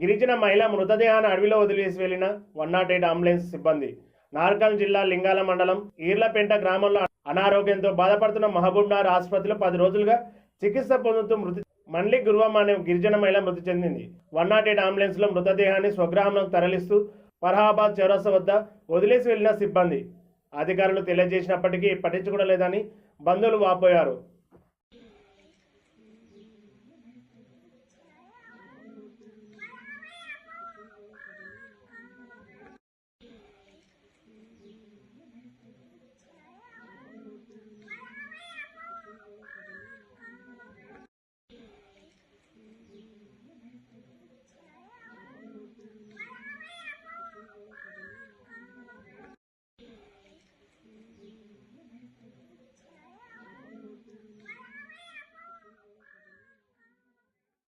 గిరిజన మహిళ మృతదేహాన్ని అడవిలో వదిలేసి వెళ్ళిన వన్ నాట్ ఎయిట్ అంబులెన్స్ సిబ్బంది. నార్కల్ జిల్లా లింగాల మండలం ఈర్లపేంట గ్రామంలో అనారోగ్యంతో బాధపడుతున్న మహబూబ్నగర్ ఆసుపత్రిలో పది రోజులుగా చికిత్స పొందుతూ మృతి మండ్లి గురువం అనే గిరిజన మహిళ మృతి చెందింది. వన్ నాట్ ఎయిట్ అంబులెన్స్లో మృతదేహాన్ని స్వగ్రామంలోకి తరలిస్తూ ఫర్హాబాద్ చౌరస వద్ద వదిలేసి వెళ్ళిన సిబ్బంది. అధికారులు తెలియజేసినప్పటికీ పట్టించుకోవలేదని బంధువులు వాపోయారు.